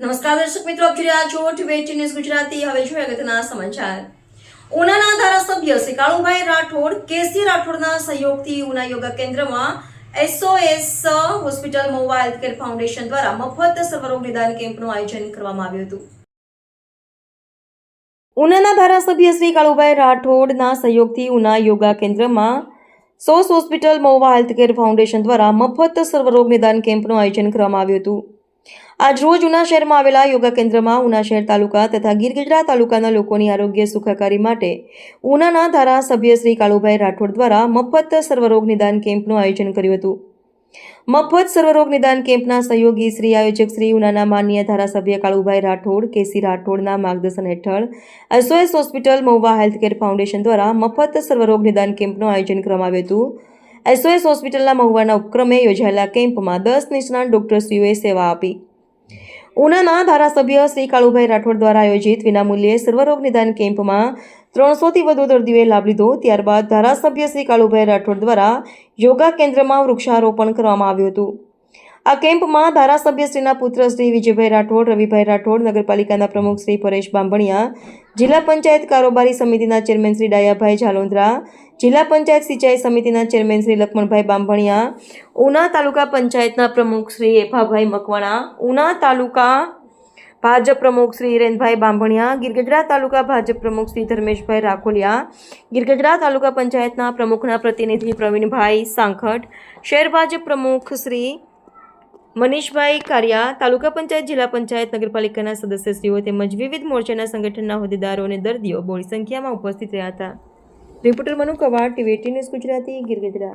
નમસ્કાર દર્શક મિત્રો, આપ જોઈ રહ્યા ગુજરાતી. હવે જોઈએ અગત્યના સમાચાર. ઉનાના ધારાસભ્ય શ્રી કાળુભાઈ રાઠોડ, કેસી રાઠોડના સહયોગથી ઉના યોગા કેન્દ્રમાં SOS hospital Mahuva healthcare foundation દ્વારા મફત સર્વરોગ નિદાન કેમ્પનું આયોજન કરવામાં આવ્યું હતું. ઉનાના ધારાસભ્ય શ્રી કાળુભાઈ રાઠોડના સહયોગથી ઉના યોગા કેન્દ્રમાં SOS hospital Mahuva healthcare foundation દ્વારા મફત સર્વરોગ નિદાન કેમ્પનું આયોજન કરવામાં આવ્યું હતું. આજ રોજ ઉના શહેરમાં આવેલા યોગા કેન્દ્રમાં ઉના શહેર તાલુકા તથા ગીર ગઢડા તાલુકાના લોકોની આરોગ્ય સુખાકારી માટે ઉનાના ધારાસભ્ય શ્રી કાળુભાઈ રાઠોડ દ્વારા મફત સર્વરોગ નિદાન કેમ્પનું આયોજન કર્યું હતું. મફત સર્વરોગ નિદાન કેમ્પના સહયોગી શ્રી આયોજક શ્રી ઉનાના માનનીય ધારાસભ્ય કાળુભાઈ રાઠોડ કેસી રાઠોડના માર્ગદર્શન હેઠળ SOS hospital Mahuva healthcare foundation દ્વારા મફત સર્વરોગ નિદાન કેમ્પનું આયોજન કરવામાં આવ્યું હતું. એસઓએસ હોસ્પિટલના મહુવાના ઉપક્રમે યોજાયેલા કેમ્પમાં દસ નિષ્ણાત ડોક્ટરશ્રીઓએ સેવા આપી. ઉનાના ધારાસભ્ય શ્રી કાળુભાઈ રાઠોડ દ્વારા આયોજિત વિનામૂલ્યે સર્વરોગ નિદાન કેમ્પમાં ત્રણસોથી વધુ દર્દીઓએ લાભ લીધો. ત્યારબાદ ધારાસભ્ય શ્રી કાળુભાઈ રાઠોડ દ્વારા યોગા કેન્દ્રમાં વૃક્ષારોપણ કરવામાં આવ્યું હતું. આ કેમ્પમાં ધારાસભ્યશ્રીના પુત્ર શ્રી વિજયભાઈ રાઠોડ, રવિભાઈ રાઠોડ, નગરપાલિકાના પ્રમુખ શ્રી પરેશ બાંભણિયા, જિલ્લા પંચાયત કારોબારી સમિતિના ચેરમેન શ્રી ડાયાભાઈ ઝાલોંદ્રા જિલ્લા પંચાયત સિંચાઈ સમિતિના ચેરમેન શ્રી લક્ષ્મણભાઈ બાંભણિયા, ઉના તાલુકા પંચાયતના પ્રમુખ શ્રી એભાભાઈ મકવાણા, ઉના તાલુકા ભાજપ પ્રમુખ શ્રી હિરેનભાઈ બાંભણિયા, ગીરગઢડા તાલુકા ભાજપ પ્રમુખ શ્રી ધર્મેશભાઈ રાખોલિયા, ગીરગઢડા તાલુકા પંચાયતના પ્રમુખના પ્રતિનિધિ પ્રવીણભાઈ સાંખટ, શહેર ભાજપ પ્રમુખ શ્રી મનીષભાઈ કારિયા, તાલુકા પંચાયત જિલ્લા પંચાયત નગરપાલિકાના સદસ્યશ્રીઓ તેમજ વિવિધ મોરચાના સંગઠનના હોદ્દેદારો અને દર્દીઓ બહોળી સંખ્યામાં ઉપસ્થિત રહ્યા હતા. Reporter Manu Kavad TV news Gujarati Girgadhada